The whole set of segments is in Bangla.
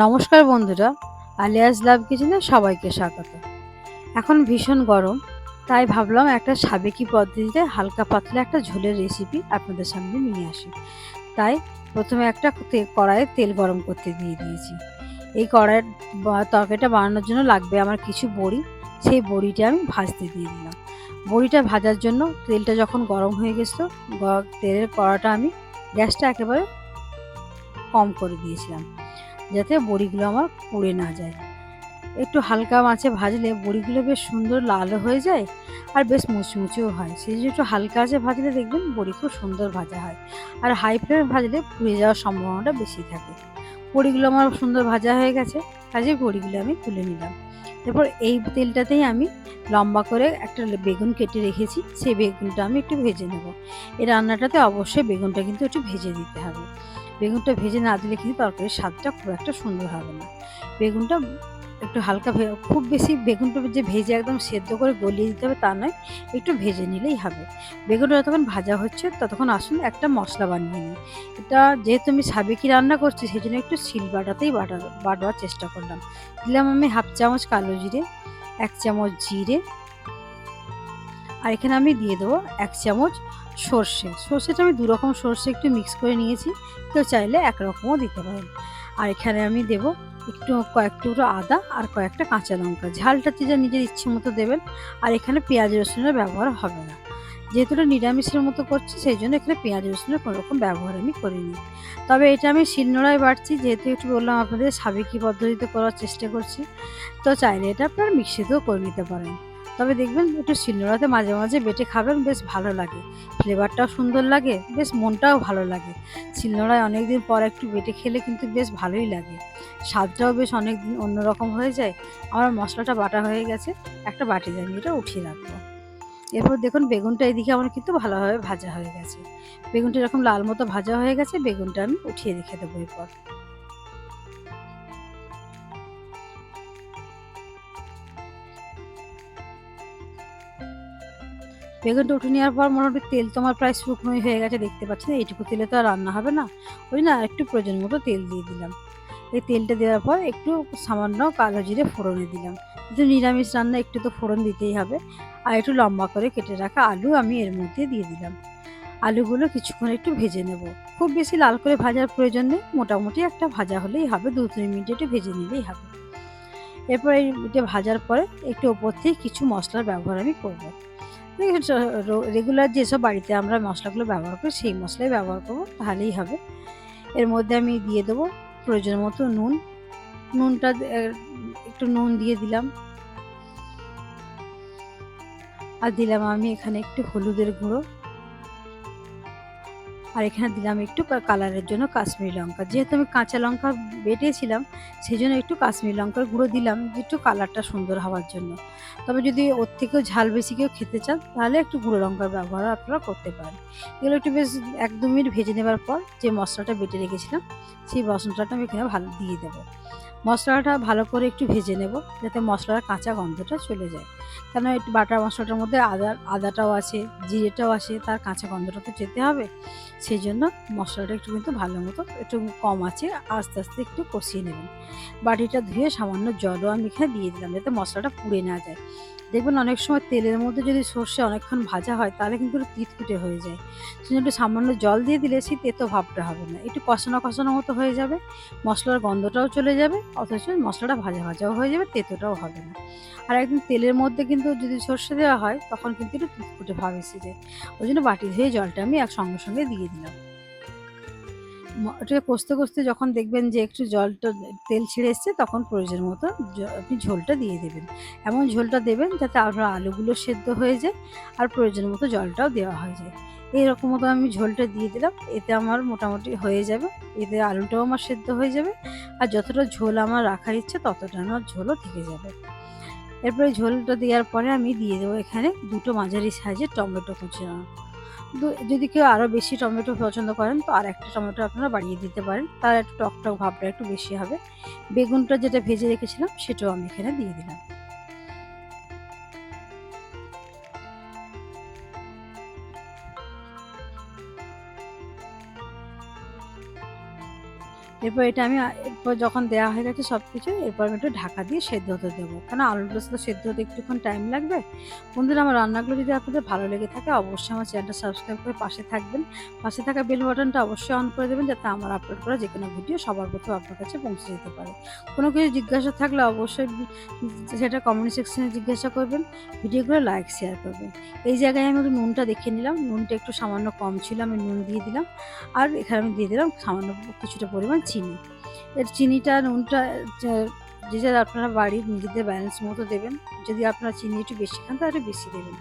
নমস্কার বন্ধুরা, আলিয়াস লাভ কিচেনে সবাইকে স্বাগত। এখন ভীষণ গরম, তাই ভাবলাম একটা সাবেকি পদ্ধতিতে হালকা পাতলা একটা ঝোলের রেসিপি আপনাদের সামনে নিয়ে আসি। তাই প্রথমে একটা কড়াইয়ে তেল গরম করতে দিয়ে দিয়েছি। এই কড়াইয়ের তরকারিটা বানানোর জন্য লাগবে আমার কিছু বড়ি, সেই বড়িটা আমি ভাজতে দিয়ে দিলাম। বড়িটা ভাজার জন্য তেলটা যখন গরম হয়ে গেছিল তেলের কড়াটা আমি গ্যাসটা একেবারে কম করে দিয়েছিলাম। যাতে বড়িগুলো আমার পুড়ে না যায়। একটু হালকা মাছে ভাজলে বড়িগুলো বেশ সুন্দর লাল হয়ে যায় আর বেশ মুচমুচেও হয়। সেই জন্য একটু হালকা আছে ভাজলে দেখবেন বড়ি খুব সুন্দর ভাজা হয়। আর হাই ফ্লেমে ভাজলে পুড়ে যাওয়ার সম্ভাবনাটা বেশি থাকে। বড়িগুলো আমার সুন্দর ভাজা হয়ে গেছে কাজে বড়িগুলো আমি তুলে নিলাম। তারপর এই তেলটাতেই আমি লম্বা করে একটা বেগুন কেটে রেখেছি, সেই বেগুনটা আমি একটু ভেজে নেব। এই রান্নাটাতে অবশ্যই বেগুনটা কিন্তু একটু ভেজে দিতে হবে। বেগুনটা ভেজে না দিলে কিন্তু তরকারির স্বাদটা খুব একটা সুন্দর হবে না। বেগুনটা একটু হালকা খুব বেশি বেগুনটা যে ভেজে একদম সেদ্ধ করে গলিয়ে দিতে হবে তা নয়, একটু ভেজে নিলেই হবে। বেগুনটা যতক্ষণ ভাজা হচ্ছে ততক্ষণ আসুন একটা মশলা বানিয়ে নিই। এটা যেহেতু আমি সাবেকি রান্না করছি সেই জন্য একটু শিল বাটাতেই বাটা বাটবার চেষ্টা করলাম। দিলাম আমি হাফ চামচ কালো জিরে, এক চামচ জিরে, আর এখানে আমি দিয়ে দেবো এক চামচ সর্ষে। সর্ষেটা আমি দু রকম সর্ষে একটু মিক্স করে নিয়েছি, কেউ চাইলে একরকমও দিতে পারেন। আর এখানে আমি দেব একটু, কয়েক টুকরো আদা আর কয়েকটা কাঁচা লঙ্কা। ঝালটা যে নিজের ইচ্ছে মতো দেবেন, আর এখানে পেঁয়াজ রসুনের ব্যবহার হবে না। যেহেতু এটা নিরামিষের মতো করছি, সেই জন্য এখানে পেঁয়াজ রসুনের কোনো রকম ব্যবহার আমি করিনি। তবে এটা আমি শিলনোড়ায় বাড়ছি, যেহেতু একটু বললাম আপনাদের সাবেকি পদ্ধতিতে করার চেষ্টা করছি, তো চাইলে এটা আপনারা মিক্সিতেও করে নিতে পারেন। তবে দেখবেন একটু শিলনোড়াতে মাঝে মাঝে বেটে খাবেন, বেশ ভালো লাগে। ফ্লেভারটাও সুন্দর লাগে, বেশ মনটাও ভালো লাগে। শিলনোড়ায় অনেক দিন পর একটু বেটে খেলে কিন্তু বেশ ভালোই লাগে। স্বাদটাও বেশ অনেক দিন অন্যরকম হয়ে যায়। আমার মশলাটা বাটা হয়ে গেছে, একটা বাটি আমি এটা উঠিয়ে রাখব। এরপর দেখুন বেগুনটা এদিকে আমার কিন্তু ভালোভাবে ভাজা হয়ে গেছে। বেগুনটা এরকম লাল মতো ভাজা হয়ে গেছে, বেগুনটা আমি উঠিয়ে রেখে দেবো এরপর। বেগুনটা উঠে নেওয়ার পর মোটামুটি তেল তো আমার প্রায় শুকনোই হয়ে গেছে, দেখতে পাচ্ছি না। এইটুকু তেলে তো আর রান্না হবে না। ওই না একটু প্রয়োজন মতো তেল দিয়ে দিলাম। এই তেলটা দেওয়ার পর একটু সামান্য কালো জিরে ফোড়নে দিলাম। কিন্তু নিরামিষ রান্না একটু তো ফোড়ন দিতেই হবে। আর একটু লম্বা করে কেটে রাখা আলু আমি এর মধ্যে দিয়ে দিলাম। আলুগুলো কিছুক্ষণ একটু ভেজে নেব। খুব বেশি লাল করে ভাজার প্রয়োজন নেই। মোটামুটি একটা ভাজা হলেই হবে। দু তিন মিনিট একটু ভেজে নিলেই হবে। এরপর এটা ভাজার পরে একটু ওপর থেকে কিছু মশলার ব্যবহার আমি করব। রেগুলার যেসব বাড়িতে আমরা মশলাগুলো ব্যবহার করি, সেই মশলাই ব্যবহার করব, তাহলেই হবে। এর মধ্যে আমি দিয়ে দেবো প্রয়োজন মতো নুন। নুনটা একটু নুন দিয়ে দিলাম। আর দিলাম আমি এখানে একটু হলুদের গুঁড়ো। আর এখানে দিলাম একটু কালারের জন্য কাশ্মীরি লঙ্কা। যেহেতু আমি কাঁচা লঙ্কা বেটেছিলাম সেই জন্য একটু কাশ্মীরি লঙ্কার গুঁড়ো দিলাম, একটু কালারটা সুন্দর হওয়ার জন্য। তবে যদি ওর থেকেও ঝাল বেশি কেউ খেতে চান, তাহলে একটু গুঁড়ো লঙ্কার ব্যবহার আপনারা করতে পারেন। এগুলো একটু বেশ এক দু মিনিট ভেজে নেবার পর যে মশলাটা বেটে রেখেছিলাম, সেই মশলাটা আমি এখানে ভালো দিয়ে দেবো। মশলাটা ভালো করে একটু ভেজে নেব, যাতে মশলার কাঁচা গন্ধটা চলে যায়। কেন একটু বাটার মশলাটার মধ্যে আদা, আদাটাও আছে, জিরেটাও আছে, তার কাঁচা গন্ধটা তো যেতে হবে। সেই জন্য মশলাটা একটু কিন্তু ভালো মতো একটু কম আছে, আস্তে আস্তে একটু কষিয়ে নেবেন। বাটিটা ধুয়ে সামান্য জলও আমি এখানে দিয়ে দিলাম, যাতে মশলাটা পুড়ে না যায়। দেখবেন অনেক সময় তেলের মধ্যে যদি সর্ষে অনেকক্ষণ ভাজা হয়, তাহলে কিন্তু তিতকুটে হয়ে যায়। সেজন্য একটু সামান্য জল দিয়ে দিলে সেই তেতো ভাবটা হবে না। একটু কষানো কষানো মতো হয়ে যাবে, মশলার গন্ধটাও চলে যাবে, অথচ মশলাটা ভাজা ভাজাও হয়ে যাবে, তেতোটাও হবে না। আর একদম তেলের মধ্যে কিন্তু যদি সর্ষে দেওয়া হয়, তখন কিন্তু একটু তিতকুটে ভাব এসে যায়। ওই জন্য বাটি ধুয়ে জলটা আমি এক সঙ্গে সঙ্গে দিয়ে দিলাম। ওটাকে কষতে কষতে যখন দেখবেন যে একটু জলটা, তেল ছেড়ে এসছে, তখন প্রয়োজন মতো আপনি ঝোলটা দিয়ে দেবেন। এমন ঝোলটা দেবেন যাতে আপনার আলুগুলো সেদ্ধ হয়ে যায় আর প্রয়োজন মতো জলটাও দেওয়া হয়ে যায়। এইরকম মতো আমি ঝোলটা দিয়ে দিলাম। এতে আমার মোটামুটি হয়ে যাবে। এতে আলুটাও আমার সেদ্ধ হয়ে যাবে। আর যতটা ঝোল আমার রাখার ইচ্ছে, ততটা আমার ঝোলও থেকে যাবে। এরপরে ঝোলটা দেওয়ার পরে আমি দিয়ে দেবো এখানে দুটো মাঝারি সাইজের টমেটো কুচানো যদি কেউ আরও বেশি টমেটো পছন্দ করেন, তো আর একটা টমেটো আপনারা বাড়িয়ে দিতে পারেন। তার একটু টক টক ভাবটা একটু বেশি হবে। বেগুনটা যেটা ভেজে রেখেছিলাম, সেটাও আমি এখানে দিয়ে দিলাম। এরপর এটা আমি এবার যখন দেওয়া হয়ে গেছে সব কিছু এরপর আমি একটু ঢাকা দিয়ে সেদ্ধ হতে দেবো। কেন? আলুটা তো সেদ্ধ হতে একটুক্ষণ টাইম লাগবে? বন্ধুরা, আমার রান্নাগুলো যদি আপনাদের ভালো লেগে থাকে, অবশ্যই আমার চ্যানেলটা সাবস্ক্রাইব করে পাশে থাকবেন। পাশে থাকা বেল বাটনটা অবশ্যই অন করে দেবেন, যাতে আমার আপলোড করা যে কোনো ভিডিও সবার প্রথম আপনার কাছে পৌঁছে যেতে পারে। কোনো কিছু জিজ্ঞাসা থাকলে অবশ্যই সেটা কমেন্ট সেকশনে জিজ্ঞাসা করবেন, ভিডিওগুলো লাইক শেয়ার করবেন। এই জায়গায় আমি একটু নুনটা দেখে নিলাম। নুনটা একটু সামান্য কম ছিল, আমি নুন দিয়ে দিলাম। আর এখানে আমি দিয়ে দিলাম সামান্য কিছুটা পরিমাণ চিনি। এর চিনিটা, নুনটা, যে- যার আপনারা বাড়ির নিজেদের ব্যালেন্স মতো দেবেন। যদি আপনারা চিনি একটু বেশি খান, তাহলে বেশি দেবেন।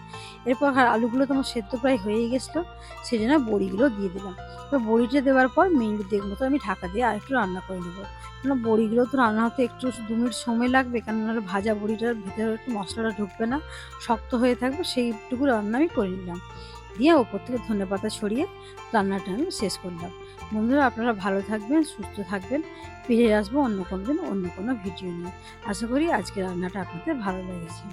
এরপর আলুগুলো তো আমার সেদ্ধ প্রায় হয়েই গেছিল সেই জন্য বড়িগুলো দিয়ে দিলাম। এবার বড়িটা দেওয়ার পর মিনিট দেড় মতো আমি ঢাকা দিয়ে আর একটু রান্না করে নেব। কেন বড়িগুলো তো রান্না হতে একটু দু মিনিট সময় লাগবে নাহলে ভাজা বড়িটার ভিতরে একটু মশলাটা ঢুকবে না, শক্ত হয়ে থাকবে, সেইটুকু রান্না আমি করে নিলাম। দিয়ে ওপর থেকে ধনে পাতা ছড়িয়ে রান্নাটা আমি শেষ করলাম। বন্ধুরা, আপনারা ভালো থাকবেন, সুস্থ থাকবেন। ফিরে আসব অন্য কোনো দিন, অন্য কোনো ভিডিও নিয়ে। আশা করি আজকে রান্নাটা আপনাদের ভালো লেগেছে।